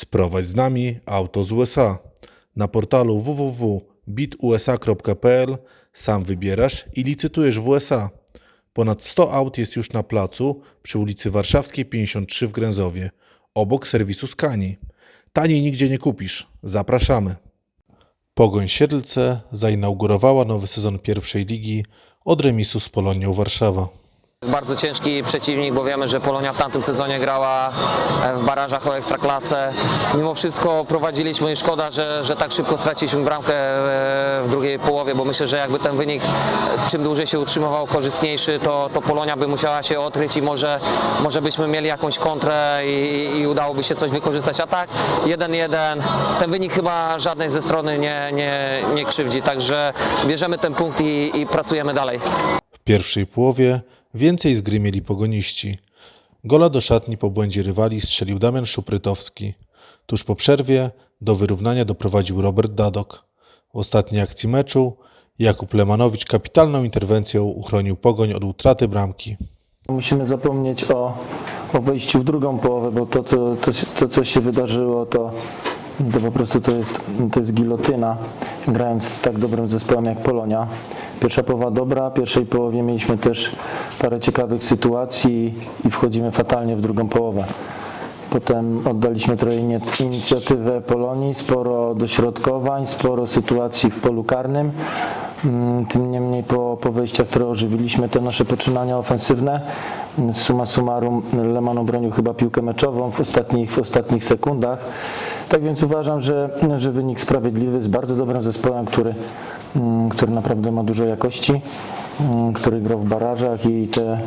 Sprowadź z nami auto z USA. Na portalu www.bitusa.pl sam wybierasz i licytujesz w USA. Ponad 100 aut jest już na placu przy ulicy Warszawskiej 53 w Gręzowie, obok serwisu Skani. Taniej nigdzie nie kupisz. Zapraszamy. Pogoń Siedlce zainaugurowała nowy sezon pierwszej ligi od remisu z Polonią Warszawa. Bardzo ciężki przeciwnik, bo wiemy, że Polonia w tamtym sezonie grała e, w barażach o ekstraklasę. Mimo wszystko prowadziliśmy i szkoda, że, że tak szybko straciliśmy bramkę e, w drugiej połowie, bo myślę, że jakby ten wynik czym dłużej się utrzymywał korzystniejszy, to, to Polonia by musiała się odkryć i może, może byśmy mieli jakąś kontrę i, i udałoby się coś wykorzystać. A tak 1-1, ten wynik chyba żadnej ze strony nie, nie, nie krzywdzi, także bierzemy ten punkt i, i pracujemy dalej. W pierwszej połowie więcej z gry mieli pogoniści. Gola do szatni po błędzie rywali strzelił Damian Szuprytowski. Tuż po przerwie do wyrównania doprowadził Robert Dadok. W ostatniej akcji meczu Jakub Lemanowicz kapitalną interwencją uchronił pogoń od utraty bramki. Musimy zapomnieć o, o wejściu w drugą połowę, bo to, to, to, to co się wydarzyło, to, to po prostu to jest, to jest gilotyna, grając z tak dobrym zespołem jak Polonia. Pierwsza połowa dobra, w pierwszej połowie mieliśmy też parę ciekawych sytuacji i wchodzimy fatalnie w drugą połowę. Potem oddaliśmy trochę inicjatywę Polonii, sporo dośrodkowań, sporo sytuacji w polu karnym. Mm, Tym niemniej po, po wejściach, które ożywiliśmy te nasze poczynania ofensywne, summa summarum Leman obronił chyba piłkę meczową w ostatnich, w ostatnich sekundach. Tak więc uważam, że, że wynik sprawiedliwy z bardzo dobrym zespołem, który, mm, który naprawdę ma dużo jakości, mm, który grał w barażach i te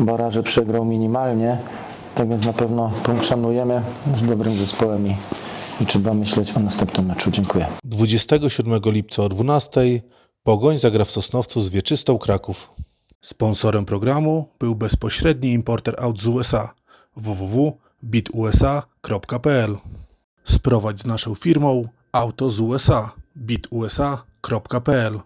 baraże przegrał minimalnie. Tak więc na pewno punkt szanujemy z dobrym zespołem i, i trzeba myśleć o następnym meczu. Dziękuję. 27 lipca o 12 Pogoń zagra w Sosnowcu z Wieczystą Kraków. Sponsorem programu był bezpośredni importer aut z USA www.bitusa.pl Sprowadź z naszą firmą auto z USA bitusa.pl